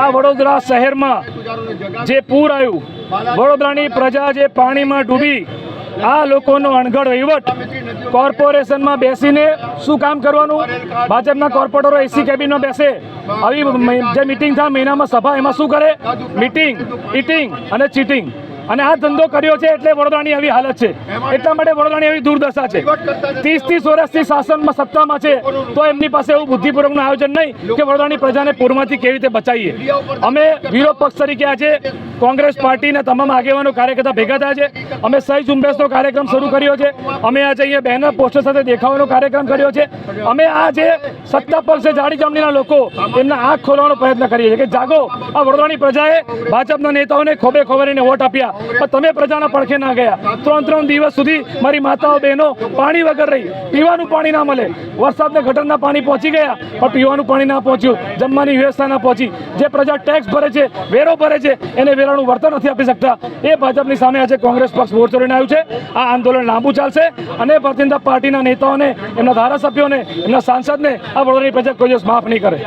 આ વડોદરા શહેરમાં જે પૂર આવ્યું વડોદરાની પ્રજા જે પાણીમાં ડૂબી આ લોકોનો અણઘડ વહીવટ કોર્પોરેશનમાં બેસીને શું કામ કરવાનું? ભાજપના કોર્પોરેટરો એસી કેબિનમાં બેસે. આવી જે મિટિંગ થાય મહિનામાં સભા એમાં શું કરે? મિટિંગ ઇટિંગ અને ચીટિંગ અને આ ધંધો કર્યો છે એટલે વડોદરાની આવી હાલત છે. એટલા માટે વડોદરાની એવી દુર્દશા છે. ત્રીસ ત્રીસ વર્ષથી શાસનમાં સત્તામાં છે તો એમની પાસે એવું બુદ્ધિપૂર્વકનું આયોજન નહીં કે વડોદરાની પ્રજાને પૂરમાંથી કેવી રીતે બચાવીએ. અમે વિરોધ પક્ષ તરીકે આજે કોંગ્રેસ પાર્ટીના તમામ આગેવાનો કાર્યકર્તા ભેગા થયા છે. અમે સહી ઝુંબેશનો કાર્યક્રમ શરૂ કર્યો છે. અમે આજે અહીંયા બેનર પોસ્ટર સાથે દેખાવાનો કાર્યક્રમ કર્યો છે. અમે આ જે સત્તા પક્ષે જાડી જમણીના લોકો, એમના આંખ ખોલવાનો પ્રયત્ન કરીએ છીએ કે જાગો. આ વડોદરાની પ્રજાએ ભાજપના નેતાઓને ખોબે ખોબરીને વોટ આપ્યા. પણ તમે પ્રજાના પડખે ના ગયા. ત્રણ ત્રણ દિવસ સુધી મારી માતાઓ બહેનો પાણી વગર રહી. પીવાનું પાણી ના મળે. વરસાદને ગટરના પાણી પહોંચી ગયા, પણ પીવાનું પાણી ના પહોંચ્યું. જમવાની વ્યવસ્થા ના પહોંચી. જે પ્રજા ટેક્સ ભરે છે, વેરો ભરે છે, એને વેરાનું વળતર નથી આપી શકતા. એ ભાજપની સામે આજે કોંગ્રેસ પક્ષ મોરચો લઈને આવ્યું છે. આ આંદોલન લાંબુ ચાલશે અને ભારતીય જનતા પાર્ટીના નેતાઓને, એમના ધારાસભ્યોને, એમના સાંસદને આ વડોદરાની પ્રજા કોઈ દિવસ માફ નહીં કરે.